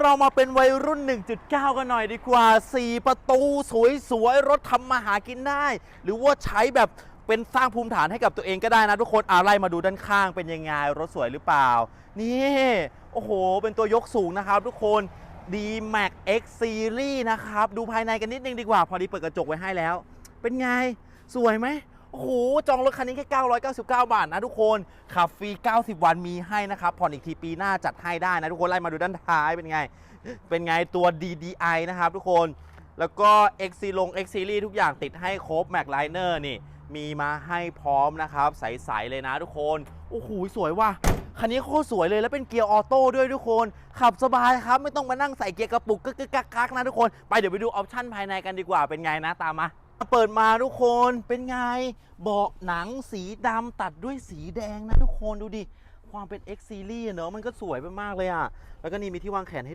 เรามาเป็นวัยรุ่น 1.9 กันหน่อยดีกว่า 4 ประตูสวยๆ รถทำมาหากินได้ หรือว่าใช้แบบเป็นสร้างภูมิฐานให้กับตัวเองก็ได้นะทุกคนอาไล่มาดูด้านข้างเป็นยังไง รถสวยหรือเปล่า นี่ โอ้โห เป็นตัวยกสูงนะครับทุกคน D Max X Series นะครับ ดูภายในกันนิดนึงดีกว่า พอดีเปิดกระจกไว้ให้แล้ว เป็นไง สวยไหม โอ้โหจองรถคันนี้แค่ 999 บาทนะทุกคนขับฟรี 90 วันมีให้นะครับผ่อนอีกทีปีหน้าจัดให้ได้นะทุกคนไล่มาดูด้านท้ายเป็นไง เป็นไงตัว DDI นะครับทุกคนแล้วก็ X ซีลง X Series ทุกอย่างติดให้ครบ Mac Liner นี่มีมาให้พร้อมนะครับ ใส ๆ เลยนะทุกคน โอ้โห สวยว่ะ คันนี้โคตรสวยเลยแล้วเป็นเกียร์ออโต้ด้วยทุกคน ขับสบายครับ ไม่ต้องมานั่งใส่เกียร์กระปุกกึกกึกกักกักนะทุกคน ไปเดี๋ยวไปดูออปชั่นภายในกันดีกว่าเป็นไงนะตามมา เปิดมาทุกคนเป็นไงเบาะหนังสีดำตัดด้วยสีแดงนะทุกคนดูดิ ความเป็น X Series เนอะมันก็สวยไปมากเลยอะ แล้วก็นี่มีที่วางแขนให้